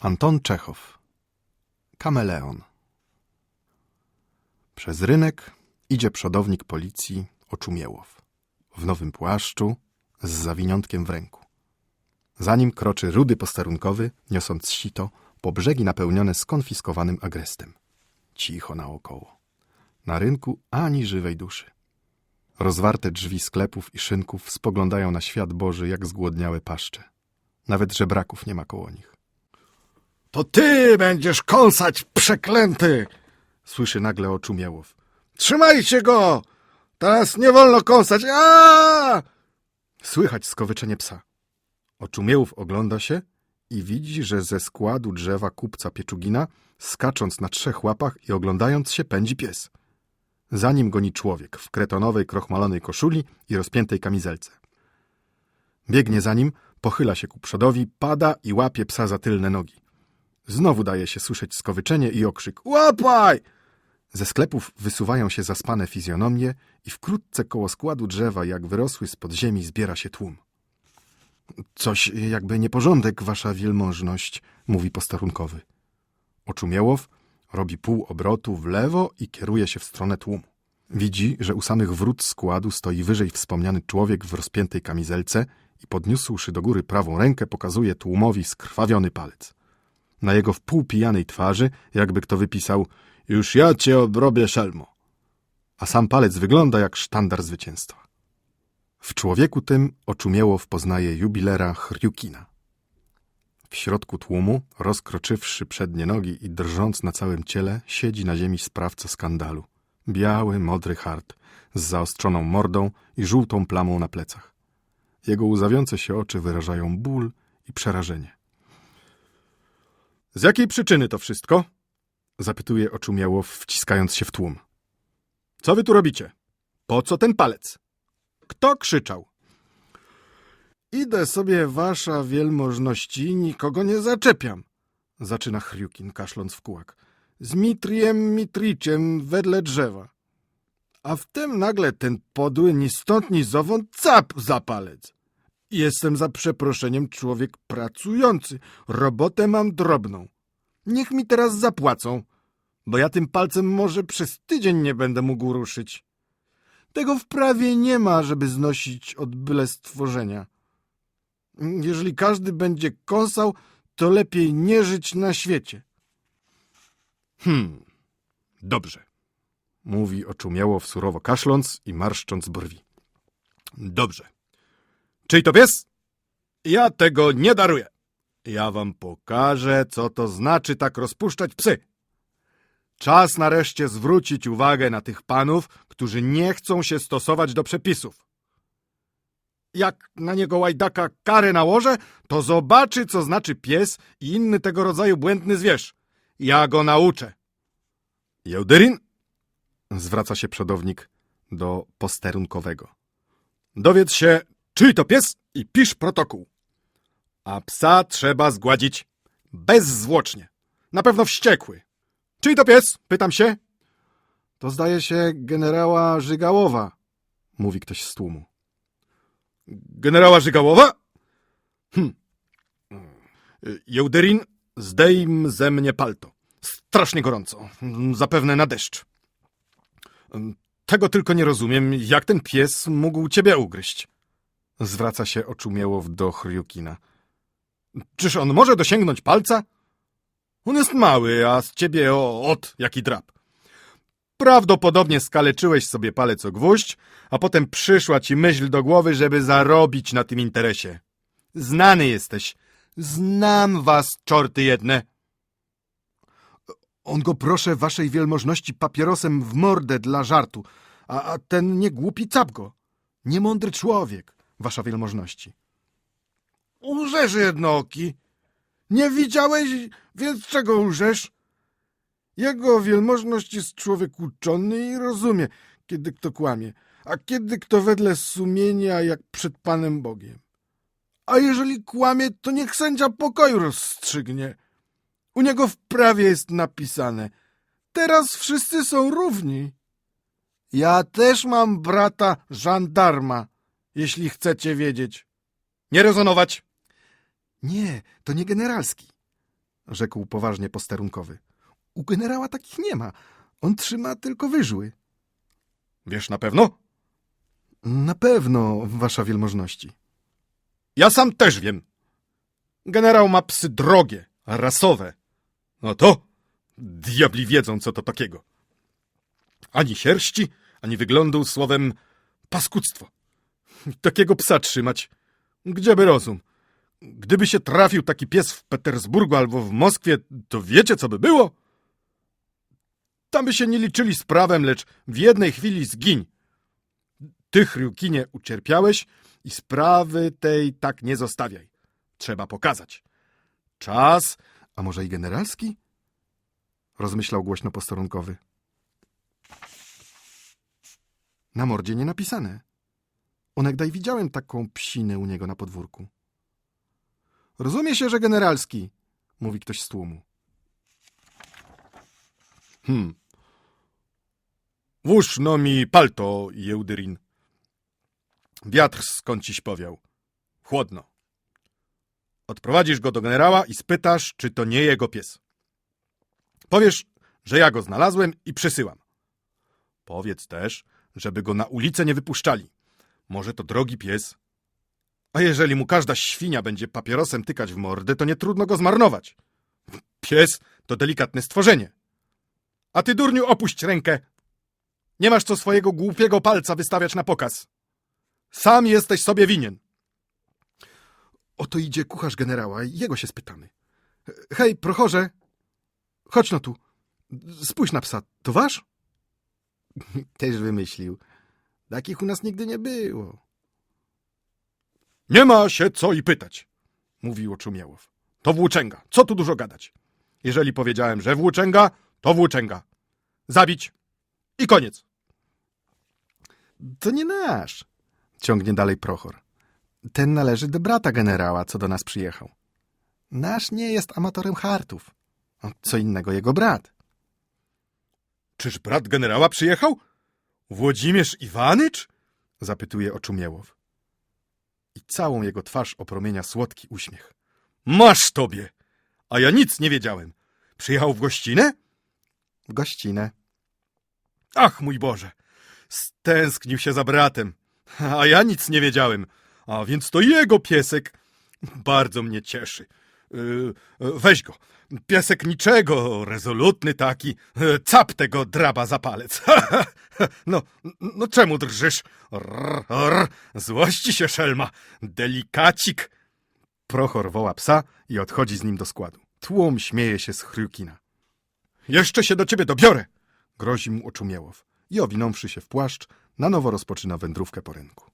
Anton Czechow Kameleon Przez rynek idzie przodownik policji Oczumiełow w nowym płaszczu z zawiniątkiem w ręku. Za nim kroczy rudy posterunkowy, niosąc sito po brzegi napełnione skonfiskowanym agrestem. Cicho naokoło. Na rynku ani żywej duszy. Rozwarte drzwi sklepów i szynków spoglądają na świat Boży jak zgłodniałe paszcze. Nawet żebraków nie ma koło nich. To ty będziesz kąsać, przeklęty! Słyszy nagle Oczumiełow. Trzymajcie go! Teraz nie wolno kąsać! A! Słychać skowyczenie psa. Oczumiełów ogląda się i widzi, że ze składu drzewa kupca Pieczugina, skacząc na trzech łapach i oglądając się, pędzi pies. Za nim goni człowiek w kretonowej, krochmalonej koszuli i rozpiętej kamizelce. Biegnie za nim, pochyla się ku przodowi, pada i łapie psa za tylne nogi. Znowu daje się słyszeć skowyczenie i okrzyk. Łapaj! Ze sklepów wysuwają się zaspane fizjonomie i wkrótce koło składu drzewa, jak wyrosły z ziemi, zbiera się tłum. Coś jakby nieporządek, wasza wielmożność, mówi posterunkowy. Oczumiełow robi pół obrotu w lewo i kieruje się w stronę tłumu. Widzi, że u samych wrót składu stoi wyżej wspomniany człowiek w rozpiętej kamizelce i podniósłszy do góry prawą rękę pokazuje tłumowi skrwawiony palec. Na jego wpół pijanej twarzy, jakby kto wypisał już ja cię obrobię, szelmo. A sam palec wygląda jak sztandar zwycięstwa. W człowieku tym oczumieło poznaje jubilera Hryukina. W środku tłumu, rozkroczywszy przednie nogi i drżąc na całym ciele, siedzi na ziemi sprawca skandalu. Biały, modry hart, z zaostrzoną mordą i żółtą plamą na plecach. Jego łzawiące się oczy wyrażają ból i przerażenie. Z jakiej przyczyny to wszystko? Zapytuje oczumiało, wciskając się w tłum. Co wy tu robicie? Po co ten palec? Kto krzyczał? Idę sobie, wasza wielmożności, nikogo nie zaczepiam. Zaczyna Hryukin, kaszląc w kułak. Z Mitriem Mitriciem wedle drzewa. A wtem nagle ten podły ni stąd ni zowąd cap za palec. Jestem za przeproszeniem człowiek pracujący. Robotę mam drobną. Niech mi teraz zapłacą, bo ja tym palcem może przez tydzień nie będę mógł ruszyć. Tego w prawie nie ma, żeby znosić od byle stworzenia. Jeżeli każdy będzie kąsał, to lepiej nie żyć na świecie. Hmm, dobrze. Mówi oczumiało surowo kaszląc i marszcząc brwi. Dobrze. Czyj to pies? Ja tego nie daruję. Ja wam pokażę, co to znaczy tak rozpuszczać psy. Czas nareszcie zwrócić uwagę na tych panów, którzy nie chcą się stosować do przepisów. Jak na niego łajdaka karę nałożę, to zobaczy, co znaczy pies i inny tego rodzaju błędny zwierz. Ja go nauczę. Jełdyrin? Zwraca się przodownik do posterunkowego. Dowiedz się, czyj to pies i pisz protokół. A psa trzeba zgładzić bezzwłocznie. Na pewno wściekły. Czyj to pies? Pytam się. To zdaje się generała Żygałowa, Mówi ktoś z tłumu. Generała Żygałowa? Hm. Jełderin, zdejm ze mnie palto. Strasznie gorąco. Zapewne na deszcz. Tego tylko nie rozumiem, jak ten pies mógł ciebie ugryźć. Zwraca się oczumiało do Hryukina. Czyż on może dosięgnąć palca? On jest mały, a z ciebie o, ot, jaki drap. Prawdopodobnie skaleczyłeś sobie palec o gwóźdź, a potem przyszła ci myśl do głowy, żeby zarobić na tym interesie. Znany jesteś. Znam was, czorty jedne. On go proszę waszej wielmożności papierosem w mordę dla żartu, a, a ten nie głupi cap go. Niemądry człowiek, wasza wielmożności. Urzesz jednooki. Nie widziałeś, więc czego urzesz? Jego wielmożność jest człowiek uczony i rozumie, kiedy kto kłamie, a kiedy kto wedle sumienia, jak przed Panem Bogiem. A jeżeli kłamie, to niech sędzia pokoju rozstrzygnie. U niego w prawie jest napisane. Teraz wszyscy są równi. Ja też mam brata żandarma, jeśli chcecie wiedzieć. Nie rezonować. Nie, to nie generalski. rzekł poważnie posterunkowy. U generała takich nie ma. On trzyma tylko wyżły. Wiesz na pewno? Na pewno, wasza wielmożności. Ja sam też wiem. Generał ma psy drogie, rasowe. No to diabli wiedzą, co to takiego. Ani sierści, ani wyglądu, słowem paskudztwo. Takiego psa trzymać. Gdzieby rozum? Gdyby się trafił taki pies w Petersburgu albo w Moskwie, to wiecie, co by było? Tam by się nie liczyli z prawem, lecz w jednej chwili zgiń. Ty, Chryukinie, ucierpiałeś i sprawy tej tak nie zostawiaj. Trzeba pokazać. Czas, A może i generalski? Rozmyślał głośno posterunkowy. Na mordzie nie napisane. Onegdaj widziałem taką psinę u niego na podwórku. Rozumie się, że generalski, mówi ktoś z tłumu. Hmm. Włóż no mi palto, Jeudyrin. Wiatr skąd ciś powiał. Chłodno. Odprowadzisz go do generała i spytasz, czy to nie jego pies. Powiesz, że ja go znalazłem i przysyłam. Powiedz też, żeby go na ulicę nie wypuszczali. Może to drogi pies. A jeżeli mu każda świnia będzie papierosem tykać w mordę, to nie trudno go zmarnować. Pies to delikatne stworzenie. A ty, durniu, opuść rękę. Nie masz co swojego głupiego palca wystawiać na pokaz. Sam jesteś sobie winien. Oto idzie kucharz generała i jego się spytamy. Hej, prochorze! Chodź no tu. Spójrz na psa. To wasz? Też wymyślił. Takich u nas nigdy nie było. Nie ma się co i pytać, mówił Oczumiałow. To włóczęga. Co tu dużo gadać? Jeżeli powiedziałem, że włóczęga, to włóczęga. Zabić i koniec. To nie nasz, ciągnie dalej Prochor. Ten należy do brata generała, co do nas przyjechał. Nasz nie jest amatorem hartów. Co innego jego brat. Czyż brat generała przyjechał? Włodzimierz Iwanycz? Zapytuje Oczumiełow. I całą jego twarz opromienia słodki uśmiech. Masz tobie! A ja nic nie wiedziałem. Przyjechał w gościnę? W gościnę. Ach, mój Boże! Stęsknił się za bratem. A ja nic nie wiedziałem. A więc to jego piesek. Bardzo mnie cieszy. Yy, weź go. Piesek niczego, rezolutny taki. Yy, Cap tego draba za palec. no, no czemu drżysz? Rr, rr, złości się szelma. Delikacik. Prochor woła psa i odchodzi z nim do składu. Tłum śmieje się z Chryukina. Jeszcze się do ciebie dobiorę. Grozi mu Oczumiełow i owinąwszy się w płaszcz, na nowo rozpoczyna wędrówkę po rynku.